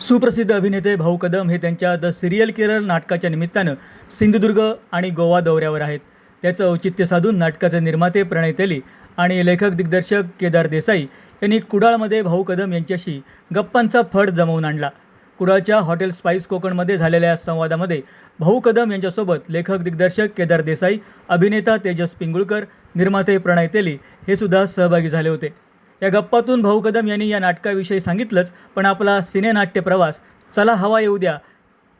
सुप्रसिद्ध अभिनेते भाऊ कदम हे त्यांच्या द सिरियल किलर नाटकाच्या निमित्तानं सिंधुदुर्ग आणि गोवा दौऱ्यावर आहेत. त्याचं औचित्य साधून नाटकाचे निर्माते प्रणय तेली आणि लेखक दिग्दर्शक केदार देसाई यांनी कुडाळमध्ये भाऊ कदम यांच्याशी गप्पांचा फड जमवून आणला. कुडाळच्या हॉटेल स्पाईस कोकणमध्ये झालेल्या या संवादामध्ये भाऊ कदम यांच्यासोबत लेखक दिग्दर्शक केदार देसाई अभिनेता तेजस पिंगुळकर निर्माते प्रणय तेली हे सुद्धा सहभागी झाले होते. या गप्पातून भाऊ कदम यांनी या नाटकाविषयी सांगितलंच पण आपला सिनेनाट्य प्रवास चला हवा येऊ द्या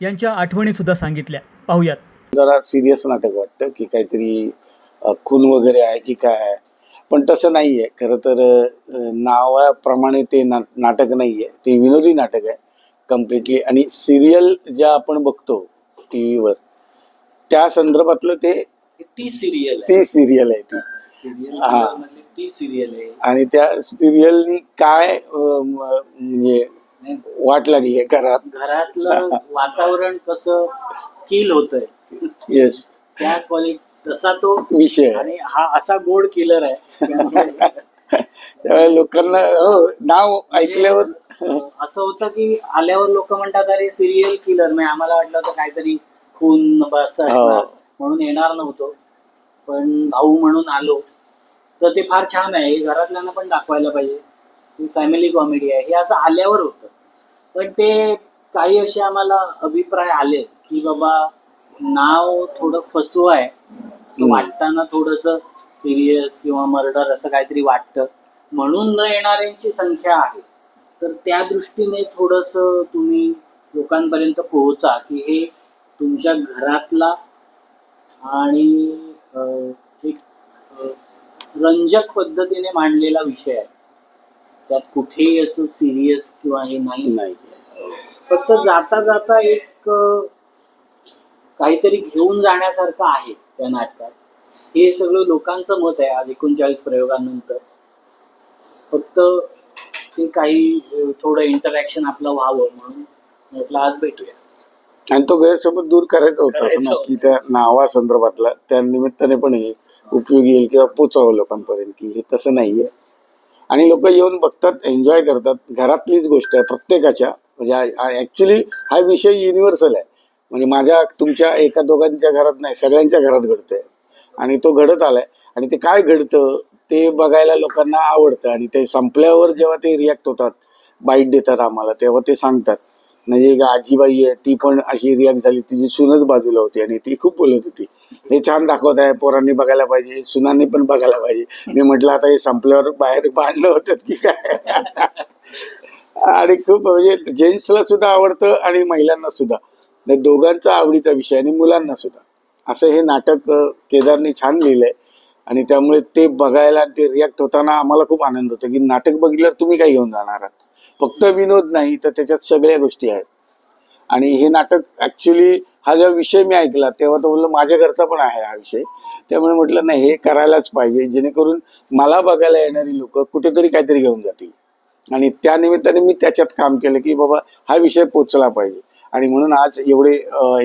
यांच्या आठवणीसुद्धा सांगितल्या. पाहूयात. जरा सिरियस नाटक वाटतं की काहीतरी खून वगैरे आहे की काय आहे. पण तसं नाही आहे खरं तर नावाप्रमाणे ते ना नाटक नाही आहे ते विनोदी नाटक आहे कम्प्लिटली आणि सिरियल ज्या आपण बघतो टी व्हीवर त्या संदर्भातलं ते ती सिरियल आहे. ती सिरियल आहे ती. हा. म्हणजे ती सिरियल आहे. आणि त्या सिरियलनी काय अ, म्हणजे वाट लागली आहे घरात? घरातलं वातावरण कसं किल होतंय? येस त्या क्वालिटी तसा तो विषय आहे. आणि हा असा गोड किलर आहे. त्यामुळे त्यामुळे लोकांना हो नाव ऐकल्यावर असं होतं की आल्यावर लोक म्हणतात अरे सिरियल किलर नाही आम्हाला वाटलं होतं काहीतरी खून बस हो. म्हणून येणार नव्हतो. पण भाऊ म्हणून आलो. तर ते फार छान आहे. हे घरातल्यांना पण दाखवायला पाहिजे. ही फॅमिली कॉमेडी आहे. हे असं आल्यावर होतं. पण ते काही असे आम्हाला अभिप्राय आलेत की बाबा नाव थोडं फसवं आहे. असं. वाटताना थोडस सिरियस किंवा मर्डर असं काहीतरी वाटतं. म्हणून न येणाऱ्यांची संख्या आहे. तर त्या दृष्टीने थोडस तुम्ही लोकांपर्यंत पोहोचा की हे तुमच्या घरातला आणि एक रंजक पद्धतीने मांडलेला विषय आहे. त्यात कुठेही असं सिरियस किंवा हे नाही. नाही. फक्त जाता जाता एक काहीतरी घेऊन जाण्यासारखं आहे त्या नाटकात. हे सगळं लोकांचं मत आहे आज एकोणचाळीस प्रयोगानंतर. फक्त ते काही थोडं इंटरॅक्शन आपलं व्हावं म्हणून म्हटलं आज भेटूया. आणि तो गैरसमज दूर करायचा होता नक्की त्या नावासंदर्भातला त्या निमित्ताने पण हे उपयोगी येईल किंवा पोचावं लोकांपर्यंत की हे तसं नाहीये. आणि लोक येऊन बघतात एन्जॉय करतात. घरातलीच गोष्ट आहे प्रत्येकाच्या. म्हणजे ॲक्च्युली हा विषय युनिव्हर्सल आहे. म्हणजे माझ्या तुमच्या एका दोघांच्या घरात नाही सगळ्यांच्या घरात घडतोय. आणि तो घडत आलाय. आणि ते काय घडतं ते बघायला लोकांना आवडतं. आणि ते संपल्यावर जेव्हा ते रिॲक्ट होतात बाईट देतात आम्हाला तेव्हा ते सांगतात. म्हणजे एक आजीबाई आहे ती पण अशी रिॲक्ट झाली. तिची सुनच बाजूला होती आणि ती खूप बोलत होती. हे छान दाखवत आहे पोरांनी बघायला पाहिजे सुनांनी पण बघायला पाहिजे. मी म्हटलं आता हे संपल्यावर बाहेर बांधलं होतं की काय? आणि खूप म्हणजे जेंट्सला सुद्धा आवडतं आणि महिलांना सुद्धा. दोघांचा आवडीचा विषय आणि मुलांना सुद्धा. असं हे नाटक केदारने छान लिहिलंय. आणि त्यामुळे ते बघायला ते रिॲक्ट होताना आम्हाला खूप आनंद होतो की नाटक बघितल्यावर तुम्ही काय घेऊन जाणार आहात? फक्त विनोद नाही तर त्याच्यात सगळ्या गोष्टी आहेत. आणि हे नाटक ॲक्च्युली हा जेव्हा विषय मी ऐकला तेव्हा तो म्हणलं माझ्या घरचा पण आहे हा विषय. त्यामुळे म्हटलं नाही हे करायलाच पाहिजे जेणेकरून मला बघायला येणारी लोक कुठेतरी काहीतरी घेऊन जातील. आणि त्या निमित्ताने मी त्याच्यात काम केलं की बाबा हा विषय पोचला पाहिजे. आणि म्हणून आज एवढे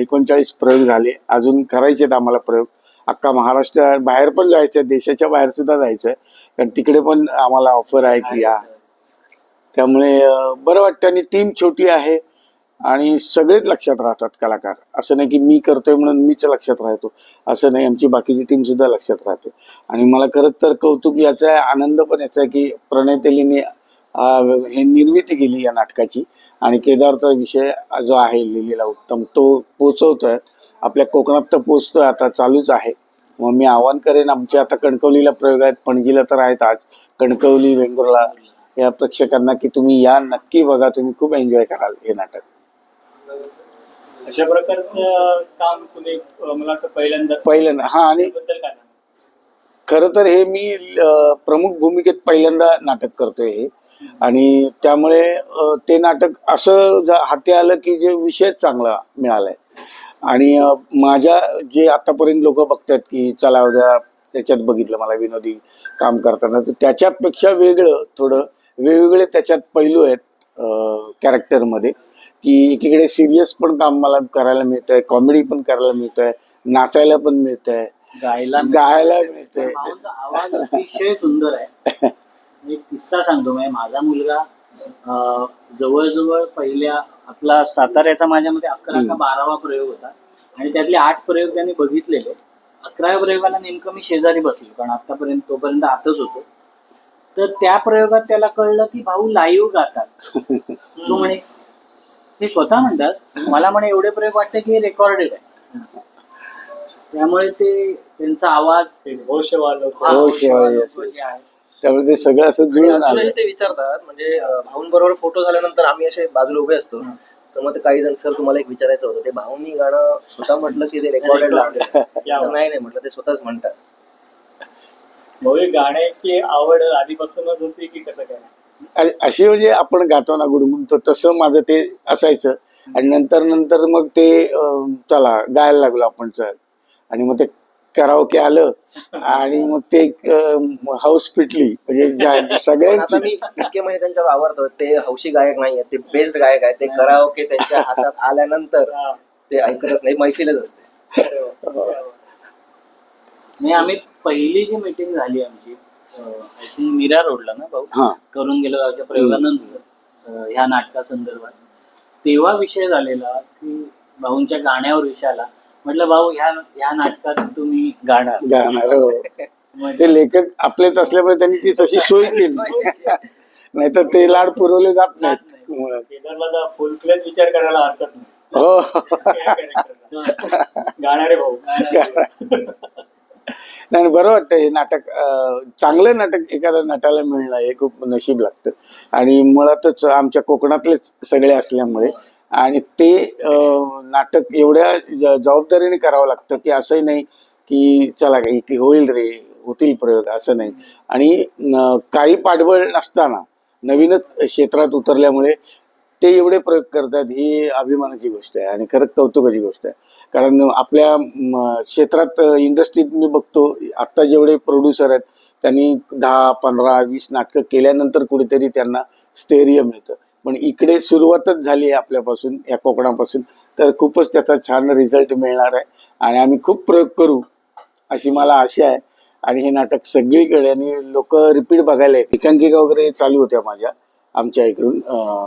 एकोणचाळीस प्रयोग झाले. अजून करायचे आहेत आम्हाला प्रयोग. अख्खा महाराष्ट्र बाहेर पण जायचं देशाच्या बाहेर सुद्धा जायचं कारण तिकडे पण आम्हाला ऑफर आहे की या. त्यामुळे बरं वाटतं. आणि टीम छोटी आहे आणि सगळेच लक्षात राहतात कलाकार. असं नाही की मी करतोय म्हणून मीच लक्षात राहतो. असं नाही आमची बाकीची टीम सुद्धा लक्षात राहते. आणि मला खरंच तर कौतुक याचा आहे आनंद पण याचा आहे की प्रणय तेलीने हे निर्मिती केली या नाटकाची. आणि केदारचा विषय जो आहे लिहिलेला उत्तम तो पोचवतोय. आपल्या कोकणात तर पोचतोय आता चालूच आहे. मग मी आवाहन करेन आमचे आता कणकवलीला प्रयोग आहेत पणजीला तर आहेत आज. कणकवली वेंगुर्ला या प्रेक्षकांना की तुम्ही या नक्की बघा तुम्ही खूप एन्जॉय कराल हे नाटक. अशा प्रकारचं काम तुम्ही अं, मला वाटतं पहिल्यांदा पहिल्यांदा हा आणि बद्दल काय सांगाल? खरं तर हे मी अं, प्रमुख भूमिकेत पहिल्यांदा नाटक करतोय हे. आणि त्यामुळे अं, ते नाटक असं ज- हाती आलं की जे विषय चांगला मिळालाय. आणि अं, माझ्या जे आतापर्यंत लोक बघतात की चला उद्या त्याच्यात बघितलं मला विनोदी काम करताना तर त्याच्यापेक्षा वेगळं थोडं वेगवेगळे त्याच्यात पैलू आहेत कॅरेक्टरमध्ये की एकीकडे सिरियस पण काम मला करायला मिळतंय कॉमेडी पण करायला मिळतंय नाचायला पण मिळतंय गायला गायला मिळतंय. भाऊंचा आवाज अतिशय सुंदर आहे. एक किस्सा सांगतो म्हणजे माझा मुलगा जवळजवळ पहिल्या आपला साताऱ्याचा माझ्या मते अकरा का. बारावा प्रयोग होता. आणि त्यातले आठ प्रयोग त्यांनी बघितलेले. अकराव्या प्रयोगाला नेमकं मी शेजारी बसलो कारण आतापर्यंत तोपर्यंत आतच होतो. तर त्या प्रयोगात त्याला कळलं की भाऊ लाईव्ह गातात. तो म्हणे ते स्वतः म्हणतात मला म्हणे एवढे प्रयोग वाटते की हे रेकॉर्डेड आहे. त्यामुळे ते त्यांचा आवाज हा, हो, त्यामुळे ते सगळं असं जुळून आलं ते विचारतात म्हणजे भाऊंबरोबर फोटो झाल्यानंतर आम्ही असे बाजूला उभे असतो. तर मग काही जण सर तुम्हाला एक विचारायचं होतं. ते भाऊंनी गाणं स्वतः म्हटलं की ते रेकॉर्डेड लावले नाही नाही म्हटलं ते स्वतःच म्हणतात. ही गाण्याची आवड आधीपासूनच होती की कसं काय? अशी म्हणजे आपण गातो ना गुणगुणतो तसं माझं ते असायचं. आणि नंतर नंतर मग ते चला गायला लागलो आपण चल आणि मग ते कराओके आलं. आणि मग ते हाऊस पिटली. म्हणजे सगळ्यांची मी इतके महिने त्यांच्यावर आवडतो ते हौशी गायक नाही आहेत ते बेस्ट गायक आहेत. ते कराओके त्यांच्या हातात आल्यानंतर हा. ते ऐकतच नाही मैफिलच असते. नाही आम्ही पहिली जी मीटिंग झाली आमची आय थिंक मीरा रोडला ना भाऊ हा. करून गेलो गावच्या प्रयोगानंतर अं, ह्या नाटकासंदर्भात. तेव्हा विषय झालेला की भाऊंच्या गाण्यावर विषय आला. म्हटलं भाऊ ह्या ह्या नाटकात तुम्ही गाणार. गाणार हो. ते लेखक आपलेच असल्यामुळे त्यांनी ती तशी सोय केली. नाहीतर ते लाड पुरवले जात नाहीत. केदारला फुल फ्लेज विचार करायला हरकत नाही. हो. character चा. गाणारे भाऊ. नाही बरं वाटतं हे नाटक चांगलं नाटक एखाद्या नटाला मिळणं हे खूप नशीब लागतं. आणि मुळातच आमच्या कोकणातलेच सगळे असल्यामुळे आणि ते अं, नाटक एवढ्या जबाबदारीने करावं लागतं की असंही नाही की चला काही की होईल रे होतील प्रयोग असं नाही. आणि काही पाठबळ नसताना नवीनच क्षेत्रात उतरल्यामुळे ते एवढे प्रयोग करतात ही अभिमानाची गोष्ट आहे आणि खरंच कौतुकाची गोष्ट आहे. कारण आपल्या म, क्षेत्रात इंडस्ट्रीत मी बघतो आत्ता जेवढे प्रोड्युसर आहेत त्यांनी दहा पंधरा वीस नाटकं केल्यानंतर कुठेतरी त्यांना स्थैर्य मिळतं. पण इकडे सुरुवातच झाली आहे आपल्यापासून या कोकणापासून तर खूपच त्याचा छान रिझल्ट मिळणार आहे. आणि आम्ही खूप प्रयोग करू अशी मला आशा आहे. आणि हे नाटक सगळीकडे आणि लोक रिपीट बघायला आहेत एकांकिका वगैरे चालू होत्या माझ्या. आमच्या इकडून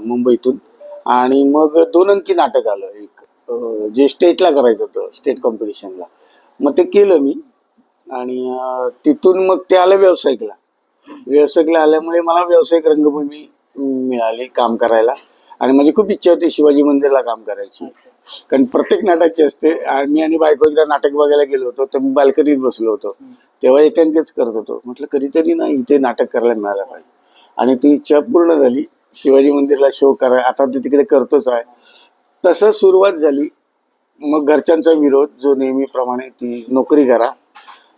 मुंबईतून. आणि मग दोन अंकी नाटक आलं. एक जे स्टेटला करायचं होतं स्टेट कॉम्पिटिशनला मग ते केलं मी. आणि तिथून मग ते आलं व्यावसायिकला. व्यावसायिकला आल्यामुळे मला व्यावसायिक रंगभूमी मिळाली काम करायला. आणि माझी खूप इच्छा होती शिवाजी मंदिरला काम करायची. कारण प्रत्येक नाटकाची असते. आणि मी आणि बायको एकदा नाटक बघायला गेलो होतो. तर मी बाल्कनीत बसलो होतो. तेव्हा एकांकच करत होतो. म्हटलं कधीतरी ना इथे नाटक करायला मिळालं पाहिजे. आणि ती इच्छा पूर्ण झाली. शिवाजी मंदिरला शो करा आता ते तिकडे करतोच आहे. तसं सुरुवात झाली. मग घरच्यांचा विरोध जो नेहमीप्रमाणे ती नोकरी करा.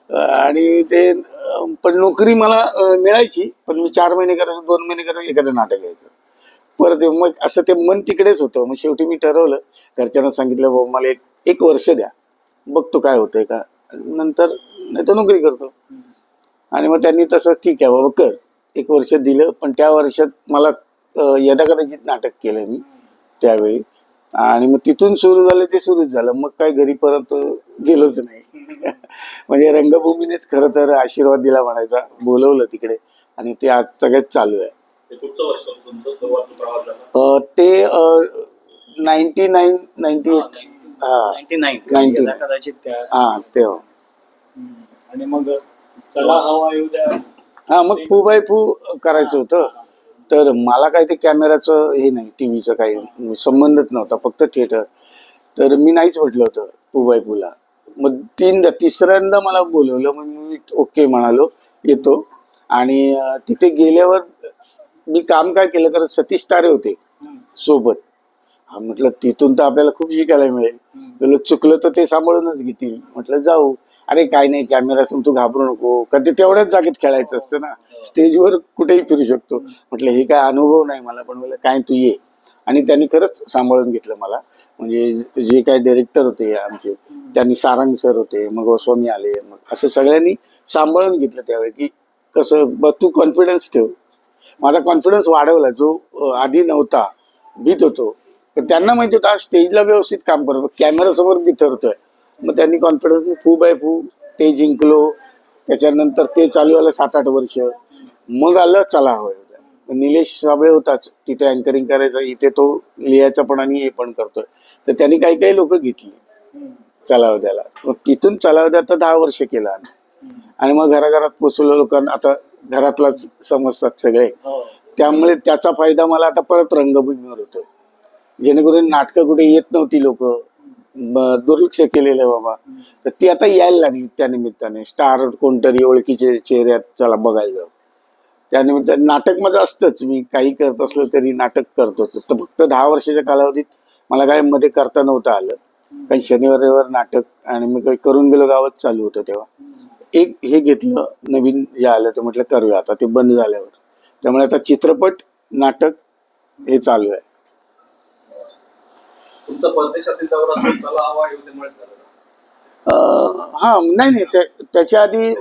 आणि ते पण नोकरी मला मिळायची पण मी चार महिने करायचो दोन महिने करायचो एखादं नाटक यायचं परत मग असं ते मन तिकडेच होतं. मग शेवटी मी ठरवलं घरच्यांना सांगितलं बाबा मला एक एक वर्ष द्या. बघतो काय होतंय का? नंतर नाही तर नोकरी करतो. आणि मग त्यांनी तसं ठीक आहे बाबा कर. एक वर्ष दिलं पण त्या वर्षात मला अं, यदाकदाचित नाटक केलं मी त्यावेळी. आणि मग तिथून सुरू झालं ते सुरूच झालं. मग काय घरी परत गेलोच नाही. म्हणजे रंगभूमीनेच खरं तर आशीर्वाद दिला म्हणायचा. बोलवलं तिकडे. आणि ते आज सगळ्यात चालू आहे. ते नाईन्टी नाईन नाईन्टी एट हा नाईन्टी नाईन 99. कदाचित त्या हा तेव्हा. आणि मग चला हवा येऊ द्या. हा मग फू बाय फू करायचं होतं. तर मला काही ते कॅमेराचं हे नाही टीव्हीचं काही संबंधच नव्हता फक्त थिएटर. तर मी नाहीच म्हटलं होतं फू बाय फूला. मग तीनदा तिसऱ्यांदा मला बोलवलं मग मी ओके म्हणालो येतो. आणि तिथे गेल्यावर मी काम काय केलं कारण सतीश तारे होते सोबत. म्हटलं तिथून तर आपल्याला खूप शिकायला मिळेल. चुकलं तर ते सांभाळूनच घेतील. म्हटलं जाऊ. अरे काय नाही कॅमेरा तू घाबरू नको. कधी तेवढ्याच जागेत खेळायचं असतं ना. स्टेजवर कुठेही फिरू शकतो. म्हटलं हे काय अनुभव नाही मला पण म्हटलं काय तू ये. आणि त्यांनी खरंच सांभाळून घेतलं मला. म्हणजे जे काय डायरेक्टर होते आमचे त्यांनी सारंग सर होते मग गोस्वामी आले मग असं सगळ्यांनी सांभाळून घेतलं त्यावेळी की कसं ब तू कॉन्फिडन्स ठेव. माझा कॉन्फिडन्स वाढवला. जो आधी नव्हता भीत होतो. तर त्यांना माहिती होतं स्टेजला व्यवस्थित काम करतो कॅमेरा समोर बिथरतोय मग त्यांनी कॉन्फिडन्स फू बाय फू ते जिंकलो. त्याच्यानंतर ते चालू आलं सात आठ वर्ष. मग आलं चला हवं निलेश साबळे होताच. तिथे अँकरिंग करायचा. इथे तो लिहायचा पण आणि हे पण करतोय. तर त्यांनी काही काही लोक घेतली. चलावद्याला मग तिथून चलावद्या तर दहा वर्ष केला आम्ही. आणि मग घराघरात पोचलो लोकांना. आता घरातलाच समजतात सगळे. हो. त्यामुळे त्याचा फायदा मला आता परत रंगभूमीवर होतोय. जेणेकरून नाटकं कुठे येत नव्हती लोक. दुर्लक्ष केलेलं बाबा. तर ती आता यायला लागली त्या निमित्ताने. स्टार कोणतरी ओळखीचे चेहऱ्यात चला बघायला जाऊ. त्यानिमित्ताने नाटक माझं असतंच. मी काही करत असलं तरी नाटक करतोच. तर फक्त दहा वर्षाच्या कालावधीत मला काय मध्ये करता नव्हतं आलं. काही शनिवार रविवार नाटक आणि मी काही करून गेलो गावात चालू होतं तेव्हा. एक हे घेतलं नवीन जे आलं ते म्हटलं करूया. आता ते बंद झाल्यावर. त्यामुळे आता चित्रपट नाटक हे चालू आहे. तुमचा परदेशातील दौरा स्वतःला हवा योजनेमुळे हा नाही नाही त्या- त्याच्या आधी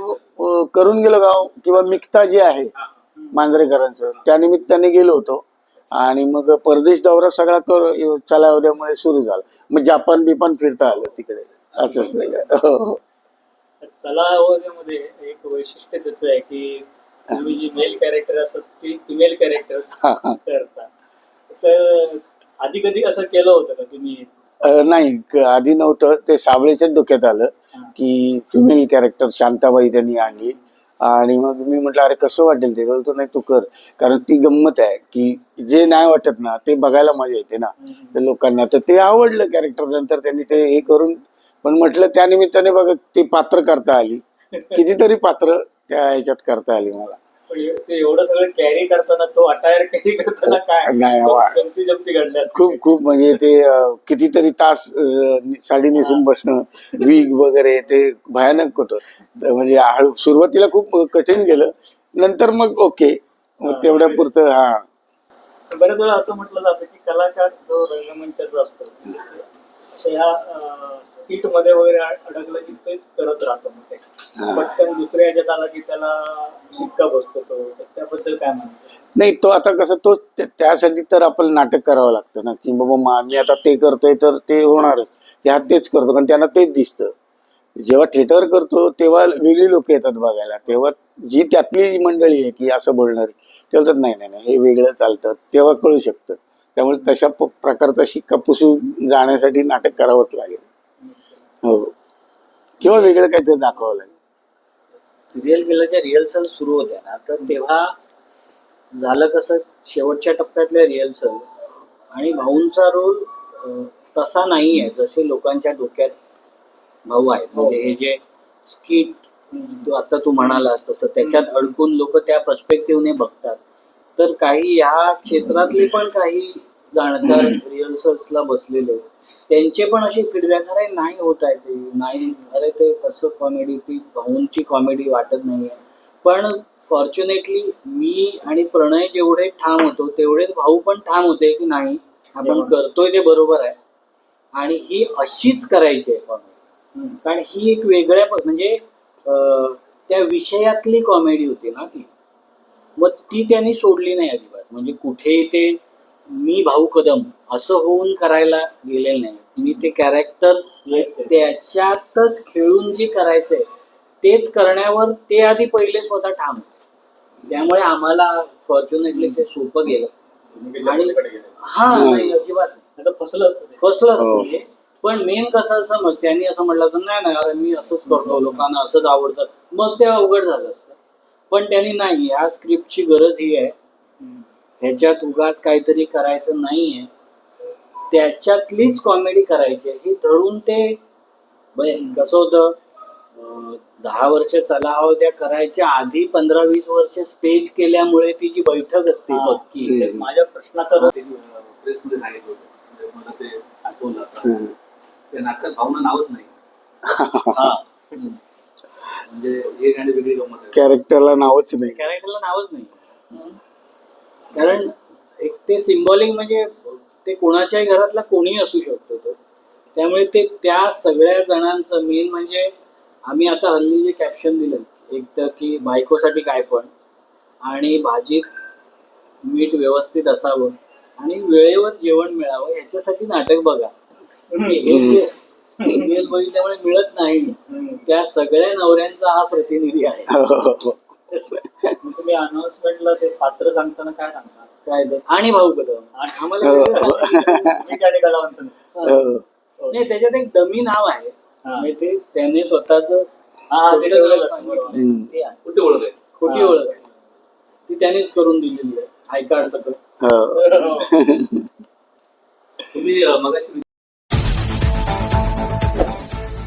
करून गेलो गाव किंवा मिक्ता जे आहे मांजरेकरांचं त्या निमित्ताने गेलो होतो. आणि मग परदेश दौरा सगळा कर चलावल्यामुळे सुरू झाला. मग जापान बिपान फिरता आलं तिकडे. असं सगळं. हो, हो. चलावमध्ये एक वैशिष्ट्य त्याचं आहे की तुम्ही जी मेल कॅरेक्टर असतात ती फिमेल कॅरेक्टर हा, हा. करता. तर आधी कधी असं केलं होतं का तुम्ही? अं, नाही क- आधी नव्हतं. ते साबळेच्याच डोक्यात आलं की फिमेल कॅरेक्टर शांताबाई त्यांनी आणली. आणि मग मी म्हटलं अरे कसं वाटेल ते? तो नाही तू कर. कारण ती गंमत आहे की जे नाही वाटत ना ते बघायला मजा येते ना. तर लोकांना तर ते आवडलं कॅरेक्टर नंतर त्यांनी ते हे करून. पण म्हटलं त्या निमित्ताने बघ ती पात्र करता आली. कितीतरी पात्र त्या ह्याच्यात करता आली मला. ते एवढं सगळं कॅरी करताना तो अटायर कॅरी करताना काय? नाही, वा. गमती जमती घडल्या असतील. खूप खूप म्हणजे ते अं, कितीतरी तास अं, साडी नेसून बसणं वीग वगैरे ते भयानक होतं. तर म्हणजे हळू- सुरुवातीला खूप कठीण गेलं. नंतर मग ओके मग तेवढ्या पुरतं हा. बऱ्याच वेळा असं म्हटलं जातं की कलाकार जो रंगमंचाचा असतो. अशा ह्या स्किटमध्ये वगैरे अड- अडकलं की तेच करत राहतो मग ते. पटकन दुसऱ्या ह्याच्यात आला की त्याला शिक्का बसतो तो. त्याबद्दल काय म्हणतो नाही तो आता कसं तो त्या- त्यासाठी तर आपण नाटक करावं लागतं ना की बाबा मा- मी आता ते करतोय तर ते होणारच ह्यात तेच करतो कारण त्यांना तेच दिसतं. जेव्हा थिएटर करतो तेव्हा वेगळी लोक येतात बघायला. तेव्हा जी त्यातली मंडळी आहे की असं बोलणारी ते बोलतात नाही नाही नाही हे वेगळं चालतं. तेव्हा कळू शकतं. त्यामुळे तशा प्रकारचा शिक्का पुसून जाण्यासाठी नाटक करावंच लागेल. हो. किंवा वेगळं काहीतरी दाखवावं लागेल. सिरियल किलरच्या रिहर्सल सुरू होत्या ना तर तेव्हा झालं कसं शेवटच्या टप्प्यातल्या रिहर्सल आणि भाऊंचा रोल तसा नाही आहे जसे लोकांच्या डोक्यात भाऊ आहेत. म्हणजे हे जे स्किट आता तू म्हणालास तसं त्याच्यात अडकून लोक त्या पर्स्पेक्टिव्हने बघतात. तर काही ह्या क्षेत्रातले पण काही जाणकार रिहर्सल्सला बसलेले त्यांचे पण असे फीडबॅक अरे नाही होत आहे ते. नाही अरे ते तसं कॉमेडी ती भाऊंची कॉमेडी वाटत नाहीये. पण फॉर्च्युनेटली मी आणि प्रणय जेवढे ठाम होतो तेवढेच भाऊ पण ठाम होते की नाही आपण करतोय ते बरोबर आहे. आणि ही अशीच करायची आहे कॉमेडी कारण ही एक वेगळ्या म्हणजे त्या विषयातली कॉमेडी होती ना ती. मग ती त्यांनी सोडली नाही अजिबात म्हणजे कुठे ते मी भाऊ कदम असं होऊन करायला गेलेलं नाही मी ते कॅरेक्टर. त्याच्यातच खेळून जे करायचंय तेच करण्यावर ते आधी पहिले स्वतः ठाम त्यामुळे आम्हाला फॉर्च्युनेटली ते सोपं गेलं आणि. हा नाही अजिबात. आता फसलं असतं. फसलं हो. असतं. पण मेन कसं असं मग त्यांनी असं म्हटलं तर नाही नाही अरे मी असंच करतो लोकांना असंच आवडतं मग ते अवघड झालं असतं पण त्यांनी नाही ह्या स्क्रिप्टची गरज ही आहे. ह्याच्यात उगाच काहीतरी करायचं नाहीये. त्याच्यातलीच कॉमेडी करायची आहे. हे धरून ते कसं होतं? दहा वर्ष चला त्या करायच्या आधी पंधरा वीस वर्ष स्टेज केल्यामुळे ती जी बैठक असते हा. पक्की. माझ्या प्रश्नाचं प्रेसमध्ये सांगितलं होतं. म्हणजे मला ते आठवलं. त्या नाटकात भावना नावच नाही. हा. म्हणजे वेगळी गमत कॅरेक्टरला नावच नाही. कॅरेक्टरला नावच नाही. कारण एक ते सिम्बॉलिक म्हणजे ते कोणाच्याही घरातला कोणी असू शकतो तो. त्यामुळे ते त्या सगळ्या जणांचं मेन म्हणजे आम्ही आता हल्ली जे कॅप्शन दिलं एक तर की बायकोसाठी काय पण आणि भाजीत मीठ व्यवस्थित असावं आणि वेळेवर जेवण मिळावं ह्याच्यासाठी नाटक बघा. सिरियल बघितल्यामुळे मिळत नाही. त्या सगळ्या नवऱ्यांचा हा प्रतिनिधी आहे. हो, हो, हो. मग तुम्ही अनाउन्समेंटला ते पात्र सांगताना काय सांगता? काय आणि भाऊ कदम आम्हाला कलावंत. नाही त्याच्यात एक डमी नाव आहे. म्हणजे ते त्यांनी स्वतःच हा. कुठे ओळख आहे. खोटी. ओळख आहे ती त्यानेच करून दिलेली आहे. आय कार्ड सगळं. हो. तुम्ही मगाशी